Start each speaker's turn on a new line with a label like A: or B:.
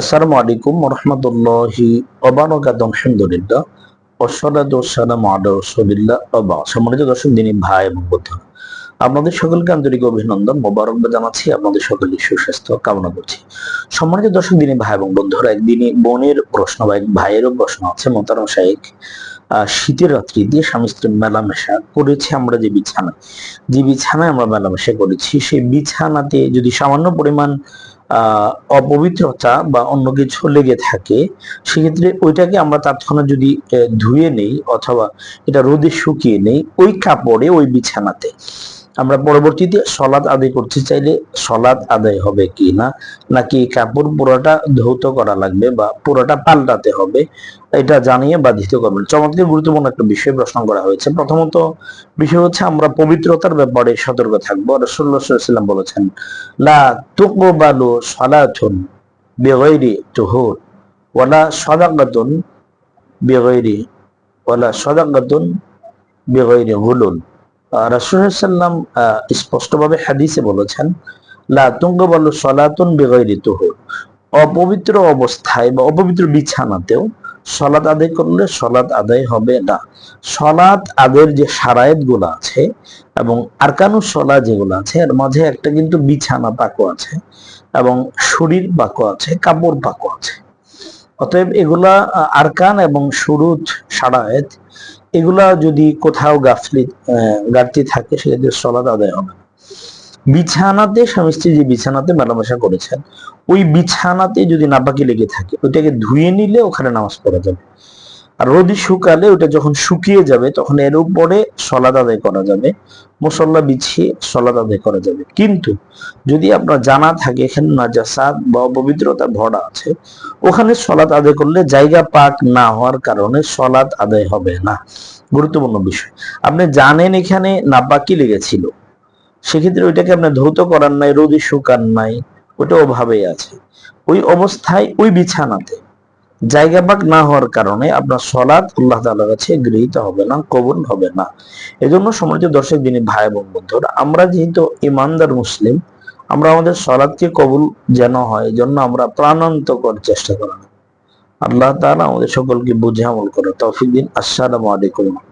A: আসসালামু আলাইকুম রহমতুল্লাহি আলহামদুলিল্লাহ। সম্মানিত দর্শক, দিনী ভাই এবং বন্ধুরা, আপনাদের সকলকে আন্তরিক অভিনন্দন, মোবারকবাদ জানাচ্ছি, আপনাদের সকলের সুস্বাস্থ্য কামনা করছি সম্মানিত দর্শক, দিনী ভাই এবং বন্ধুরা একদিনই বোনের প্রশ্ন বা এক ভাইয়েরও প্রশ্ন আছে মোতারাম শাহেক শীতের রাত্রি দিয়ে স্বামী স্ত্রী মেলামেশা করেছি আমরা যে বিছানা যে বিছানায় আমরা মেলামেশা করেছি, সেই বিছানাতে যদি সামান্য পরিমাণ অপবিত্রতা বা অন্য কিছু লেগে থাকে, সেক্ষেত্রে ওইটাকে আমরা তৎক্ষণাৎ যদি ধুয়ে নেই অথবা এটা রোদে শুকিয়ে নেই, ওই কাপড়ে, ওই বিছানাতে। আমরা পরবর্তীতে সলাদ আদায় করতে চাইলে সলাদ আদায় হবে কি না? নাকি কাপড় পুরোটা ধৌত করা লাগবে বা পুরোটা পাল্টাতে হবে? এটা জানিয়ে বাধিত করবেন। চমৎকার গুরুত্বপূর্ণ একটা বিষয় প্রশ্ন করা হয়েছে। প্রথমত বিষয় হচ্ছে, আমরা পবিত্রতার ব্যাপারে সতর্ক থাকব। রসুল্লাহ সাল্লাম বলেছেন, লা তুকবালু সালাতুন বিগাইরি তুহুর ওয়ালা সাদাকাতুন বিগাইরি ওয়ালা সাদাকাতুন বিগাইরি গুলুল সাল্লাম স্পষ্টভাবে হাদিসে বলেছেন, লা তুকবালু সালাতুন বিগাইরি তুহুর। অপবিত্র অবস্থায় বা অপবিত্র বিছানাতেও সলাৎ আদায় করলে সলাৎ আদায় হবে না। সলাৎ আদের যে সারায়েতগুলো আছে এবং আরকানু সলা যেগুলো আছে, এর মাঝে একটা কিন্তু বিছানা পাকো আছে এবং শরীর পাকো আছে, কাপড় পাকো আছে। অতএব এগুলা আরকান এবং সুরুত সারায়েত, এগুলা যদি কোথাও গাফলি ঘাটতি থাকে, সেক্ষেত্রে সলাদ আদায় হবে। বিছানাতে স্বামী স্ত্রী যে বিছানাতে মেলামেশা করেছেন, ওই বিছানাতে যদি নাপাকি লেগে থাকে, ওইটাকে ধুয়ে নিলে ওখানে নামাজ পড়া যাবে। আর রোদি শুকালে ওটা যখন শুকিয়ে যাবে, তখন এর উপরে সলাদ আদায় করা যাবে। মুসল্লা বিছিয়ে সলাদ আদায় করা যাবে। কিন্তু যদি আপনার জানা থাকে, এখানে নাজাসাত বা অপবিত্রতা ভরা আছে, ওখানে সলাদ আদায় করলে জায়গা পাক না হওয়ার কারণে সলাদ আদায় হবে না। গুরুত্বপূর্ণ বিষয়। আপনি জানেন এখানে নাপাকি লেগেছিল। সেক্ষেত্রে ওইটাকে আপনি ধৌত করার নাই রোদি শুকান নাই ওটা ওভাবেই আছে। ওই অবস্থায় ওই বিছানাতে জায়গা পাক না হওয়ার কারণে আপনার সলাদ আল্লাহ তালার কাছে গৃহীত হবে না, কবুল হবে না। এজন্য সমাজের দর্শক, যিনি ভাই এবং বন্ধুরা আমরা যেহেতু ইমানদার মুসলিম, আমরা আমাদের সলাৎকে কবুল যেন হয় জন্য আমরা প্রাণান্তকর চেষ্টা করা আল্লাহ তালা আমাদের সকলকে বুঝে আমল করে তৌফিক দিন। আসসালামু আলাইকুম।